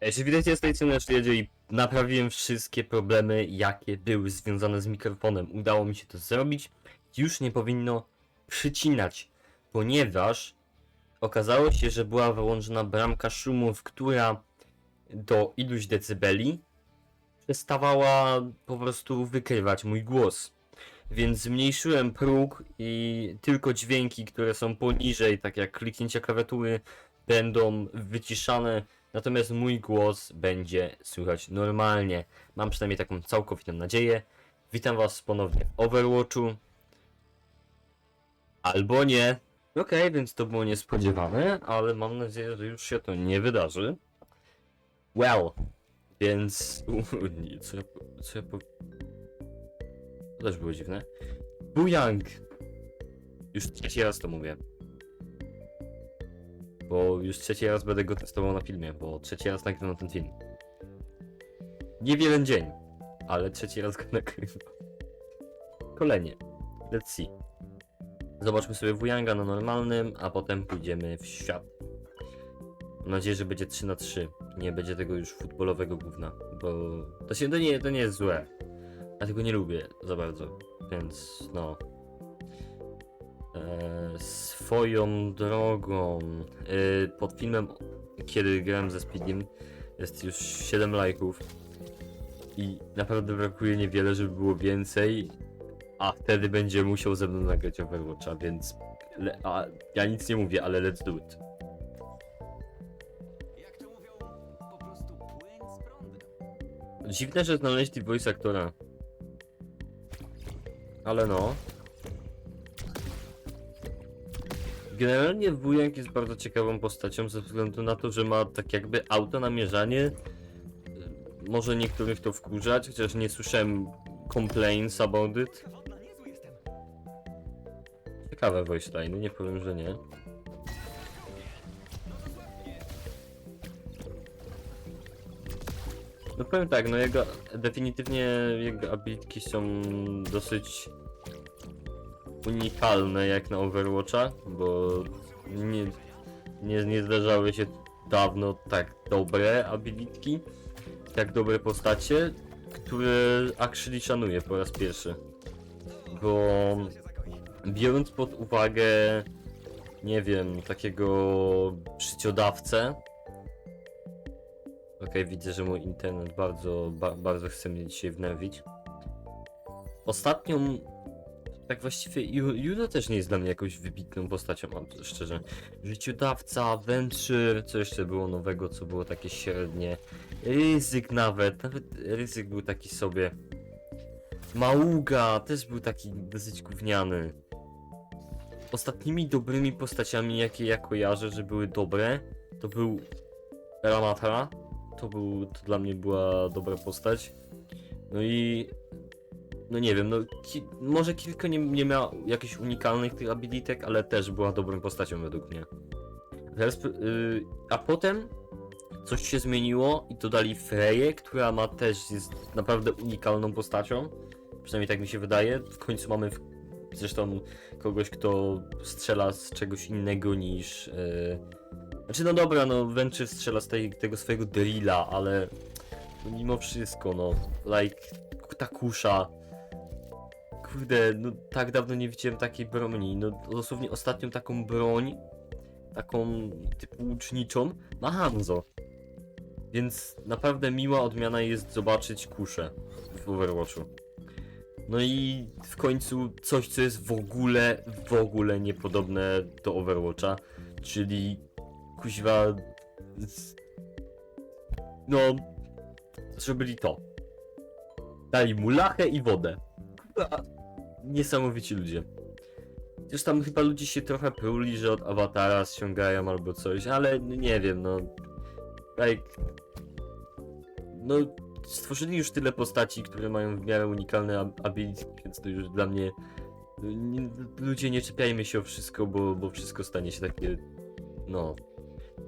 Jeśli widzicie z tej strony Szledzie i naprawiłem wszystkie problemy, jakie były związane z mikrofonem. Udało mi się to zrobić. Już nie powinno przycinać, ponieważ okazało się, że była wyłączona bramka szumów, która do iluś decybeli przestawała po prostu wykrywać mój głos. Więc zmniejszyłem próg i tylko dźwięki, które są poniżej, tak jak kliknięcia klawiatury, będą wyciszane, natomiast mój głos będzie słychać normalnie. Mam przynajmniej taką całkowitą nadzieję. Witam Was ponownie w Overwatchu. Albo nie. Okej, więc to było niespodziewane, ale mam nadzieję, że już się to nie wydarzy. Well, więc... Co ja, co ja po... To też było dziwne. Bujang! Już trzeci raz to mówię. Bo już trzeci raz będę go testował na filmie, bo trzeci raz nagrywam ten film. Nie w jeden dzień, ale trzeci raz go nagrywam. Kolejnie. Let's see. Zobaczmy sobie Wujanga na normalnym, a potem pójdziemy w świat. Mam nadzieję, że będzie 3 na 3 Nie będzie tego już futbolowego gówna, bo to się to nie, to nie jest złe. Ja tego nie lubię za bardzo, więc no. E, swoją drogą, e, pod filmem, kiedy grałem ze Speediem, jest już 7 lajków. I naprawdę brakuje niewiele, żeby było więcej. A wtedy będzie musiał ze mną nagrać Overwatcha, więc. Le, a, ja nic nie mówię, ale let's do it. Jak to mówią, po prostu płyń z prądem. Dziwne, że znaleźli voice aktora. Ale no. Generalnie wujek jest bardzo ciekawą postacią ze względu na to, że ma tak jakby auto namierzanie. Może niektórych to wkurzać, chociaż nie słyszałem complaints about it. Ciekawe voice line, nie powiem, że nie. No powiem tak, no jego definitywnie jego abilitki są dosyć unikalne jak na Overwatcha, bo nie, nie, nie zdarzały się dawno tak dobre abilitki, tak dobre postacie, które actually szanuję po raz pierwszy. Bo biorąc pod uwagę, nie wiem, takiego życiodawcę. Okej, widzę, że mój internet bardzo, ba, bardzo chce mnie dzisiaj wnerwić. Ostatnią, tak właściwie, Ju- Juno też nie jest dla mnie jakąś wybitną postacią, mam szczerze. Życiodawca, Venture, co jeszcze było nowego, co było takie średnie. Ryzyk nawet, nawet ryzyk był taki sobie. Mauga też był taki dosyć gówniany. Ostatnimi dobrymi postaciami, jakie ja kojarzę, że były dobre, to był Ramatra. To, był, to dla mnie była dobra postać. No i. No nie wiem, no ki może kilka nie, nie miał jakichś unikalnych tych abilitek, ale też była dobrą postacią według mnie. Yy, a potem coś się zmieniło i dodali Freję, która ma też jest naprawdę unikalną postacią. Przynajmniej tak mi się wydaje. W końcu mamy w... zresztą kogoś, kto strzela z czegoś innego niż. Yy... Znaczy, no dobra, no Venture strzela z tej, tego swojego drilla, ale no, mimo wszystko, no, like, ta kusza. Kurde, no tak dawno nie widziałem takiej broni. No dosłownie ostatnią taką broń, taką typu łuczniczą, ma Hanzo. Więc naprawdę miła odmiana jest zobaczyć kuszę w Overwatchu. No i w końcu coś, co jest w ogóle, w ogóle niepodobne do Overwatcha, czyli kuźwa... No... Zrobili to. Dali mu lachę i wodę. Kurwa, Niesamowici ludzie. Chociaż tam chyba ludzie się trochę pruli, że od awatara ściągają albo coś, ale no nie wiem, no... Like... No, stworzyli już tyle postaci, które mają w miarę unikalne ab- ability, więc to już dla mnie... Nie, ludzie, nie czepiajmy się o wszystko, bo, bo wszystko stanie się takie... No...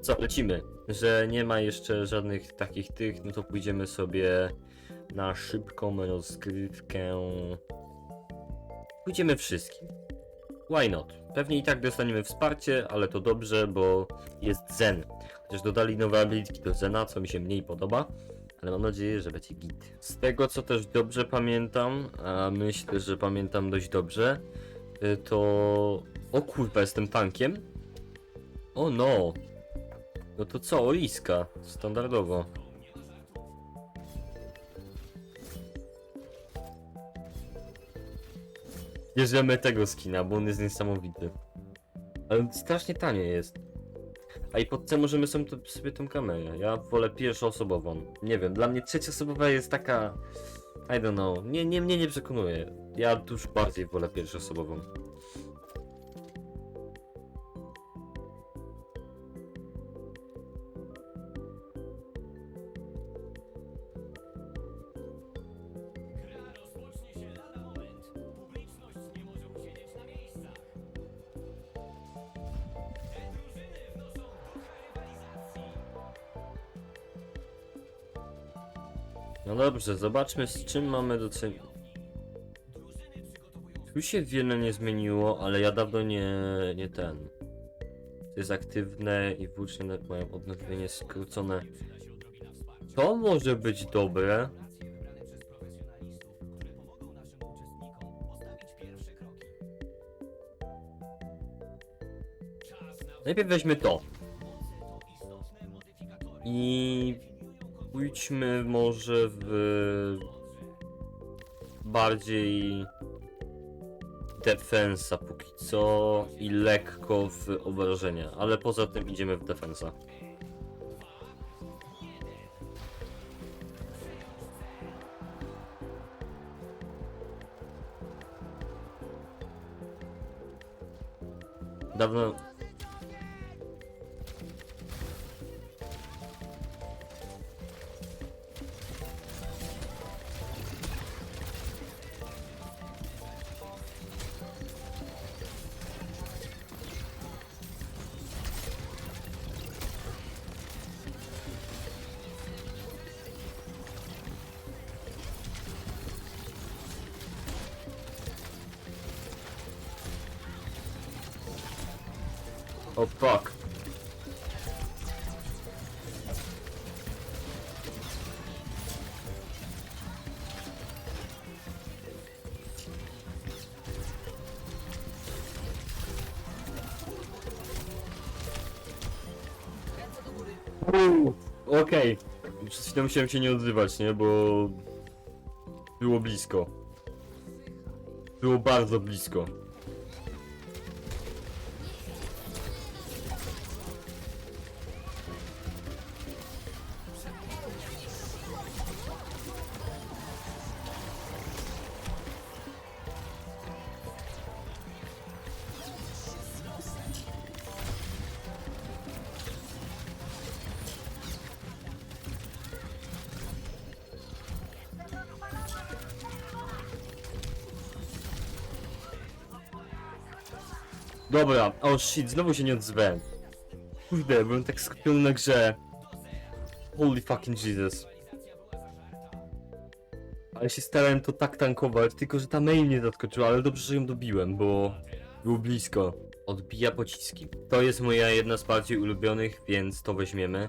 Co, lecimy? Że nie ma jeszcze żadnych takich tych, no to pójdziemy sobie na szybką rozgrywkę. Pójdziemy wszystkim. Why not? Pewnie i tak dostaniemy wsparcie, ale to dobrze, bo jest Zen. Chociaż dodali nowe abilitki do Zena, co mi się mniej podoba. Ale mam nadzieję, że będzie git. Z tego co też dobrze pamiętam, a myślę, że pamiętam dość dobrze, y, to... O kurwa, jestem tankiem? O no! No to co, Oliska? Standardowo. Bierzemy tego skina, bo on jest niesamowity. Ale strasznie tanie jest. A i pod C możemy sobie tą kamerę. Ja wolę pierwszoosobową. Nie wiem, dla mnie trzecioosobowa jest taka... I don't know. Nie, nie, mnie nie przekonuje. Ja dużo bardziej wolę pierwszoosobową. No dobrze, zobaczmy z czym mamy do czynienia. Tu się wiele nie zmieniło, ale ja dawno nie, nie ten. To jest aktywne i włócznie mają odnowienie skrócone. To może być dobre. Najpierw weźmy to. I pójdźmy może w bardziej defensa póki co i lekko w obrażenia, ale poza tym idziemy w defensa. Dawno Okej. Przez chwilę musiałem się nie odzywać, nie? Bo... Było blisko. Było bardzo blisko. Dobra, oh shit, znowu się nie odzwałem. Kurde, byłem tak skupiony na grze. Holy fucking Jesus. Ale się starałem to tak tankować, tylko że ta mail mnie zaskoczyła, ale dobrze, że ją dobiłem, bo było blisko. Odbija pociski. To jest moja jedna z bardziej ulubionych, więc to weźmiemy.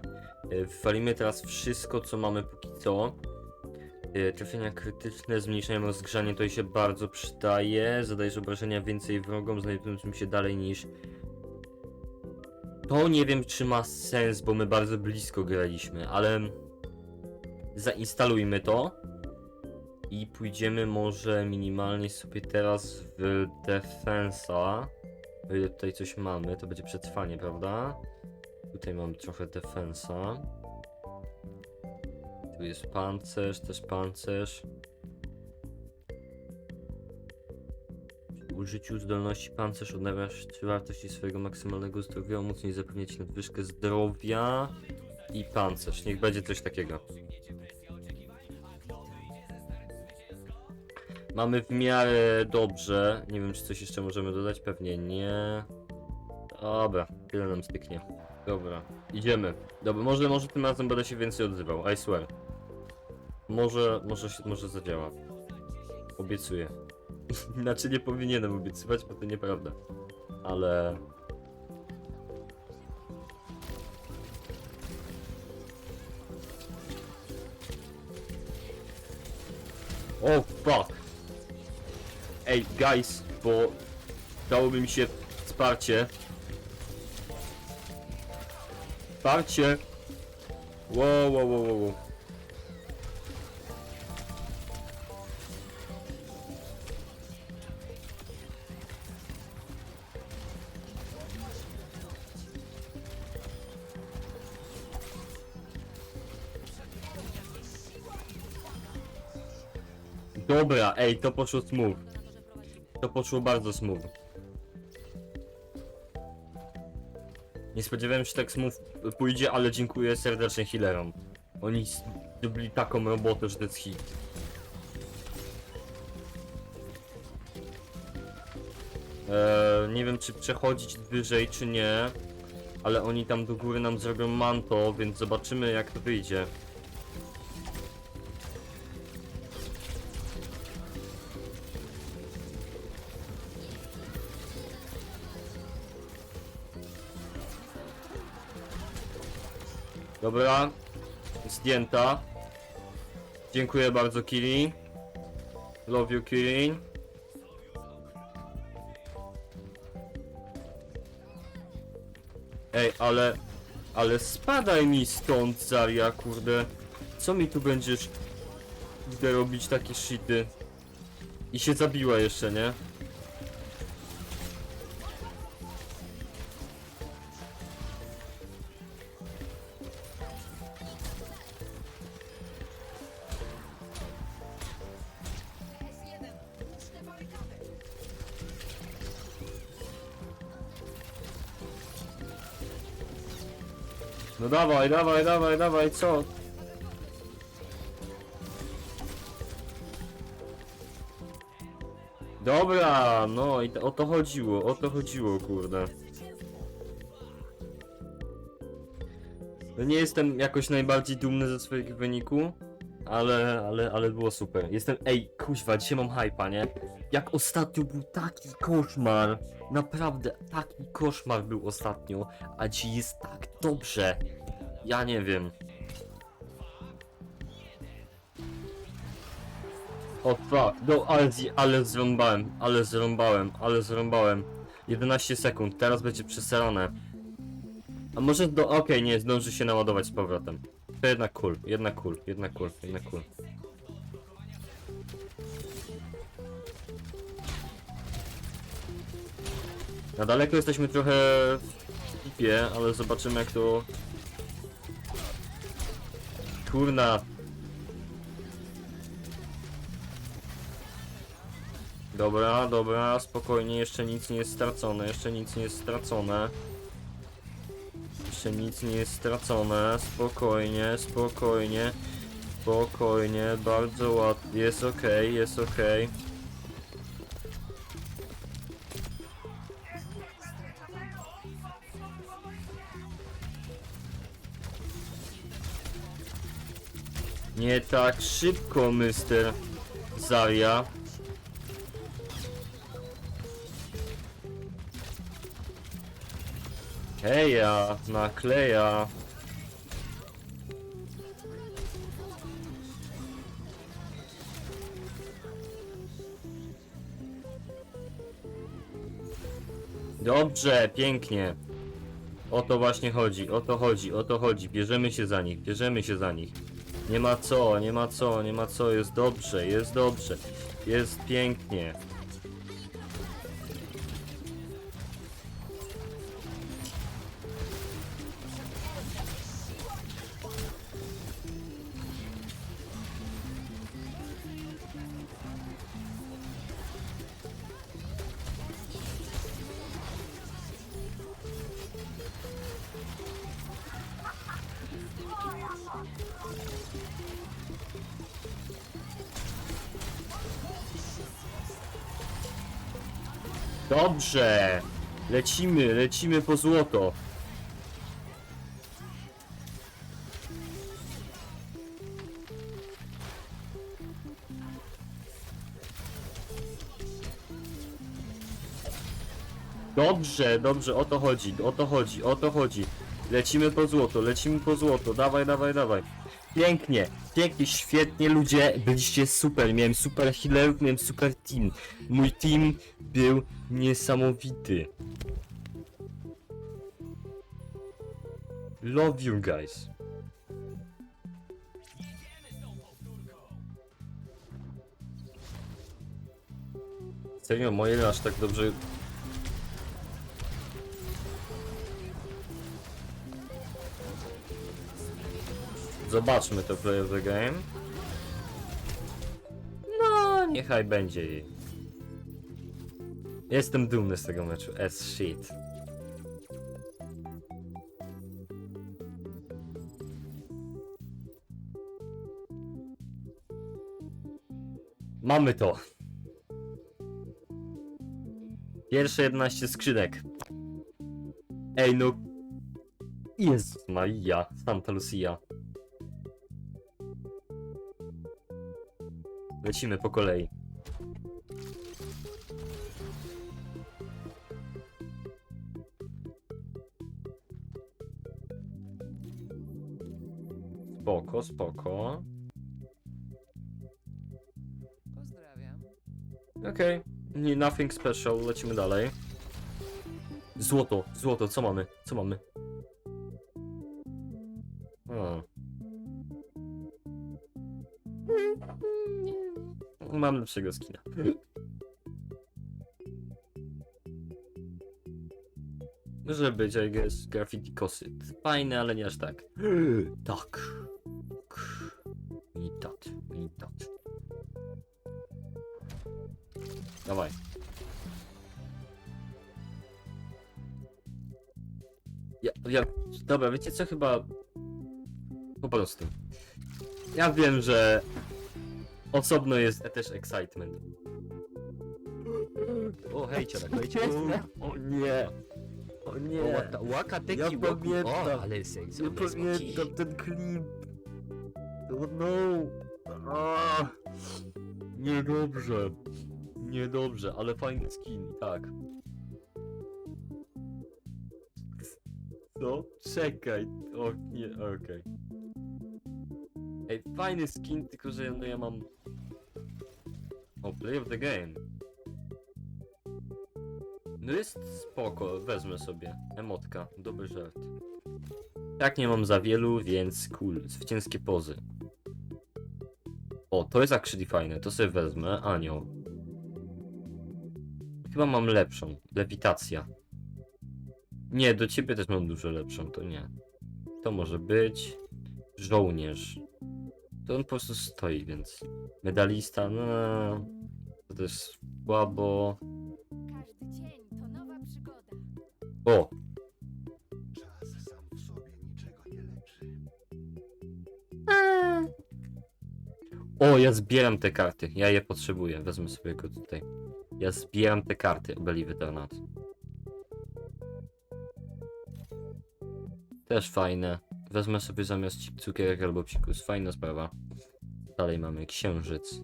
Y, Walimy teraz wszystko, co mamy póki co. Y, Trafienia krytyczne, zmniejszają rozgrzanie, to jej się bardzo przydaje. Zadajesz obrażenia więcej wrogom, znajdującym się dalej niż... To nie wiem, czy ma sens, bo my bardzo blisko graliśmy, ale... Zainstalujmy to. I pójdziemy może minimalnie sobie teraz w defensa. O ile tutaj coś mamy, to będzie przetrwanie, prawda? Tutaj mam trochę defensa. Tu jest pancerz, też pancerz. Przy użyciu zdolności pancerz odnawiasz trzy wartości swojego maksymalnego zdrowia, umocniej zapewniać nadwyżkę zdrowia i pancerz. Niech będzie coś takiego. Mamy w miarę dobrze. Nie wiem, czy coś jeszcze możemy dodać. Pewnie nie. Dobra, tyle nam styknie. Dobra, idziemy. Dobra, może, może tym razem będę się więcej odzywał. I swear. Może, może, się- może zadziała. Obiecuję. Znaczy nie powinienem obiecywać, bo to nieprawda. Ale... O fuck! Ej, guys, bo dałoby mi się wsparcie. Wsparcie! Wow, wow, wow, wow, wow. Dobra, ej, to poszło smooth. To poszło bardzo smooth. Nie spodziewałem się tak smooth pójdzie, ale dziękuję serdecznie healerom. Oni zrobili taką robotę, że to jest hit. Eee, nie wiem czy przechodzić wyżej czy nie, ale oni tam do góry nam zrobią manto, więc zobaczymy jak to wyjdzie. Dobra, zdjęta. Dziękuję bardzo Kiri. Love you Kiri. Ej, ale... Ale spadaj mi stąd, Zaria, kurde. Co mi tu będziesz... Kurde, robić takie shity? I się zabiła jeszcze, nie? No dawaj, dawaj, dawaj, dawaj, co? Dobra, no i o to chodziło, o to chodziło, kurde. Nie jestem jakoś najbardziej dumny ze swojego wyniku, ale, ale, ale było super. Jestem, ej, kuźwa, dzisiaj mam hypa, nie? Jak ostatnio był taki koszmar, naprawdę taki koszmar był ostatnio, a dziś jest tak dobrze. Ja nie wiem. O fuck, no ale, ale zrąbałem, ale zrąbałem, ale zrąbałem. 11 sekund, teraz będzie przeserane. A może do, okej, nie, zdąży się naładować z powrotem. To jednak cool, jednak cool, jednak cool, jednak cool. Na daleko jesteśmy trochę w pipie, ale zobaczymy jak to... Kurna. Dobra, dobra, spokojnie, jeszcze nic nie jest stracone, jeszcze nic nie jest stracone. Jeszcze nic nie jest stracone, spokojnie, spokojnie, spokojnie, bardzo łatwo, jest okej, jest okej. Nie tak szybko, Mr. Zaria. Heja, nakleja. Dobrze, pięknie. O to właśnie chodzi, o to chodzi, o to chodzi. Bierzemy się za nich, bierzemy się za nich. Nie ma co, nie ma co, nie ma co, jest dobrze, jest dobrze. Jest pięknie. Dobrze! Lecimy, lecimy po złoto. Dobrze, dobrze, o to chodzi, o to chodzi, o to chodzi. Lecimy po złoto, lecimy po złoto, dawaj, dawaj, dawaj. Pięknie, pięknie, świetnie ludzie, byliście super, miałem super healerów, miałem super team. Mój team był niesamowity. Love you guys. Serio, moje aż tak dobrze... Zobaczmy to play of the game. No, niechaj będzie jej. Jestem dumny z tego meczu, as shit. Mamy to. Pierwsze 11 skrzynek. Ej no. Jezus Maria, Santa Lucia. Lecimy po kolei. Spoko, spoko. Pozdrawiam. Okej, nie nothing special, lecimy dalej. Złoto, złoto, co mamy? Co mamy? Mam lepszego skina. Może być, I guess, graffiti kosyt. Fajne, ale nie aż tak. Tak. I tak, i tak. Dawaj. Ja, ja, dobra, wiecie co, chyba po prostu. Ja wiem, że osobno jest też excitement. O, hej, ciarek, hej, O nie. O nie. Łaka teki Ja łoku. pamiętam. O, ale seksowne smoki. ten klip. Oh no. Ah. Niedobrze. Niedobrze, ale fajny skin, tak. Co? Czekaj. O nie, okej. Ej, fajny skin, tylko że no ja mam... O, play of the game. No jest spoko, wezmę sobie. Emotka, dobry żart. Tak nie mam za wielu, więc cool. Zwycięskie pozy. O, to jest actually fajne, to sobie wezmę. Anioł. Chyba mam lepszą. Lewitacja. Nie, do ciebie też mam dużo lepszą, to nie. To może być. Żołnierz. To on po prostu stoi, więc. Medalista, no. To też słabo. Każdy dzień to nowa przygoda. O! Czas sam w sobie niczego nie leczy. O, ja zbieram te karty. Ja je potrzebuję. Wezmę sobie go tutaj. Ja zbieram te karty. Believe it or not. Też fajne. Wezmę sobie zamiast cukierek albo psikus. Fajna sprawa. Dalej mamy księżyc.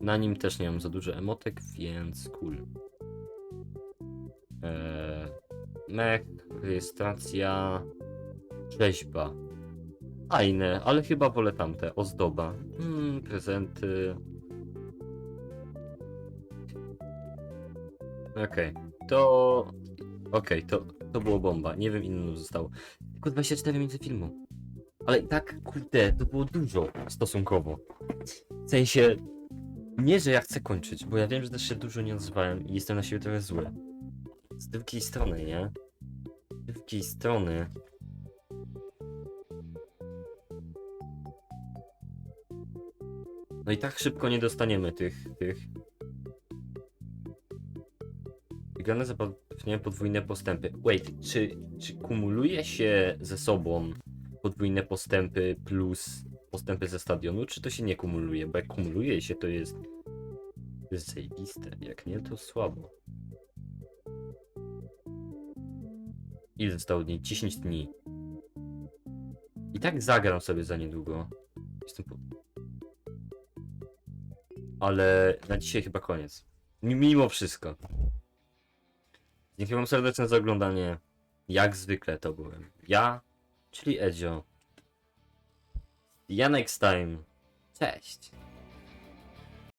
Na nim też nie mam za dużo emotek, więc cool. Eee, mech, rejestracja, rzeźba. Fajne, ale chyba wolę tamte. Ozdoba. Hmm, prezenty. Okej, to... Okej, to, to było bomba. Nie wiem, ile zostało. Tylko 24 minuty filmu. Ale i tak, kurde, to było dużo stosunkowo. W sensie... Nie, że ja chcę kończyć, bo ja wiem, że też się dużo nie odzywałem i jestem na siebie trochę zły. Z drugiej strony, nie? Z drugiej strony... No i tak szybko nie dostaniemy tych, tych. Wygrane zapewniają podwójne postępy. Wait, czy, czy kumuluje się ze sobą podwójne postępy plus postępy ze stadionu, czy to się nie kumuluje? Bo jak kumuluje się, to jest... To jest zajebiste. Jak nie, to słabo. Ile zostało dni? 10 dni. I tak zagram sobie za niedługo. Jestem po... Ale na dzisiaj chyba koniec. Mi- Mimo wszystko. Dziękuję wam serdecznie za oglądanie. Jak zwykle to byłem. Ja, czyli Edzio. Ja next time. Cześć.